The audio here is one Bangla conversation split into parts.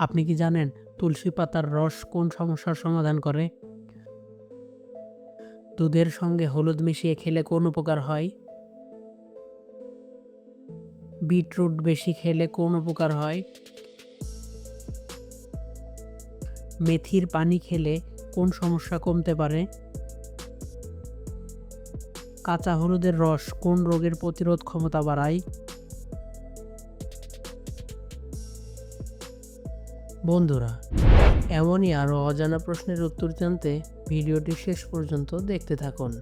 আপনি কি জানেন তুলসী পাতার রস কোন সমস্যার সমাধান করে? দুধের সঙ্গে হলুদ মিশিয়ে খেলে কোন উপকার হয়? বিটরুট বেশি খেলে কোন উপকার হয়? মেথির পানি খেলে কোন সমস্যা কমতে পারে? কাঁচা হলুদের রস কোন রোগের প্রতিরোধ ক্ষমতা বাড়ায়? বন্ধুরা, এমনই আরও অজানা প্রশ্নের উত্তর জানতে ভিডিওটি শেষ পর্যন্ত দেখতে থাকুন।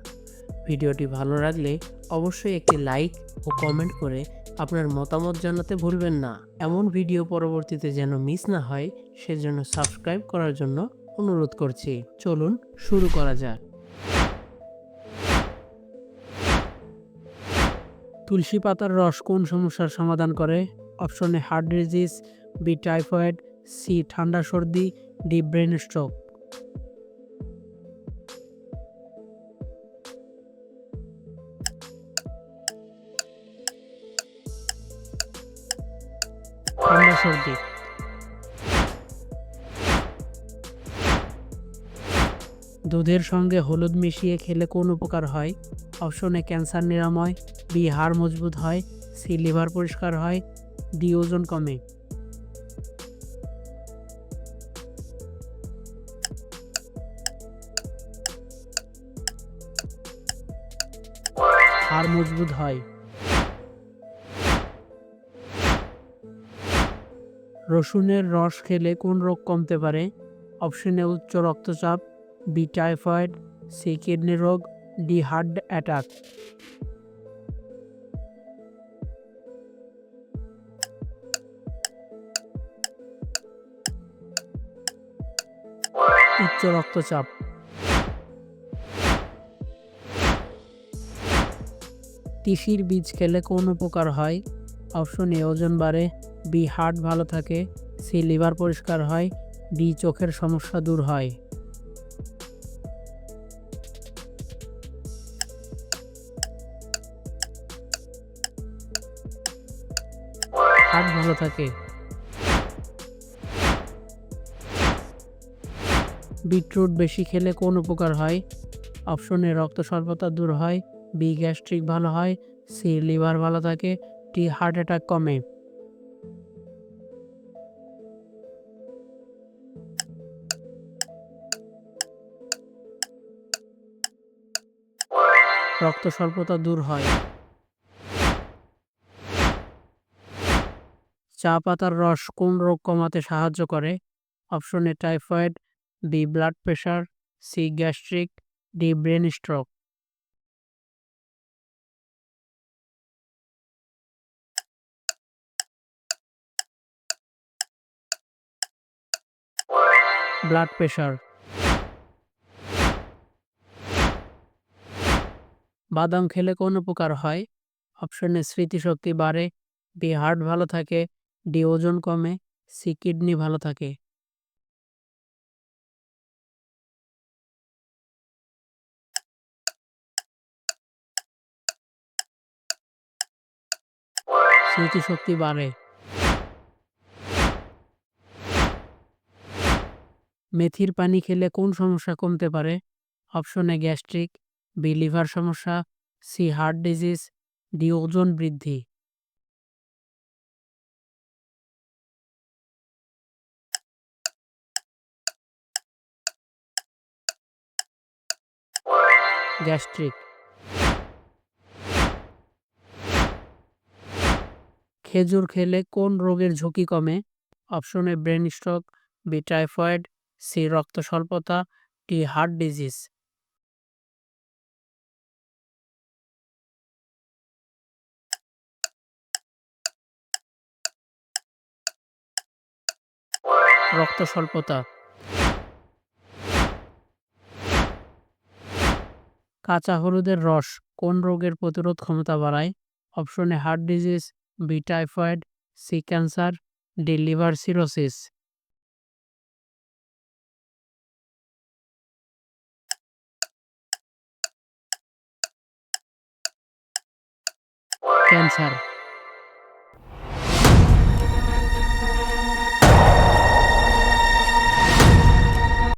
ভিডিওটি ভালো লাগলে অবশ্যই একটি লাইক ও কমেন্ট করে আপনার মতামত জানাতে ভুলবেন না। এমন ভিডিও পরবর্তীতে যেন মিস না হয়, সেজন্য সাবস্ক্রাইব করার জন্য অনুরোধ করছি। চলুন শুরু করা যাক। তুলসী পাতার রস কোন সমস্যার সমাধান করে? অপশনে heart disease, B typhoid C, ঠান্ডা সর্দি ডি ব্রেন স্ট্রোক। ঠান্ডা সর্দি। দুধের সঙ্গে হলুদ মিশিয়ে খেলে কোন উপকার হয়? অপশনে ক্যান্সার নিরাময়, বি, হাড় মজবুত হয়, সি, লিভার পরিষ্কার হয়, ডি, ওজন কমে। হাড় মজবুত হয়। রসুনের রস খেলে কোন রোগ কমতে পারে? অপশনে উচ্চ রক্তচাপ বি টাইফয়েড সি কিডনি রোগ ডি হার্ট অ্যাটাক উচ্চ রক্তচাপ। তিসির বীজ খেলে কোন উপকার হয়? অপশন এ, ওজন বাড়ে, বি, হার্ট ভালো থাকে, সি, লিভার পরিষ্কার হয়, ডি, চোখের সমস্যা দূর হয়। হার্ট ভালো থাকে। বিটরুট বেশি খেলে কোন উপকার হয়? অপশনে রক্ত স্বল্পতা দূর হয় বি গ্যাস্ট্রিক ভালো হয় সি লিভার ভালো থাকে ডি হার্ট অ্যাটাক কমে। রক্ত স্বল্পতা দূর হয়। চা পাতার রস কোন রোগ কমাতে সাহায্য করে? অপশনে typhoid B blood pressure C gastric D brain stroke blood pressure. বাদাম খেলে কোন উপকার হয়? অপশনে স্মৃতিশক্তি বাড়ে বি হার্ট ভালো থাকে ডি ওজন কমে সি কিডনি ভালো থাকে। স্মৃতিশক্তি বাড়ে। মেথির পানি খেলে কোন সমস্যা কমতে পারে? অপশনে গ্যাস্ট্রিক, বি লিভার সমস্যা, সি হার্ট ডিজিজ, ডি ওজন বৃদ্ধি। গ্যাস্ট্রিক। খেজুর খেলে কোন রোগের ঝুঁকি কমে? অপশনে brain stroke, B typhoid C রক্ত স্বল্পতা ডি হার্ট ডিজিজ রক্ত স্বল্পতা। কাঁচা হলুদের রস কোন রোগের প্রতিরোধ ক্ষমতা বাড়ায়? অপশনে heart disease B typhoid C cancer D liver cirrhosis cancer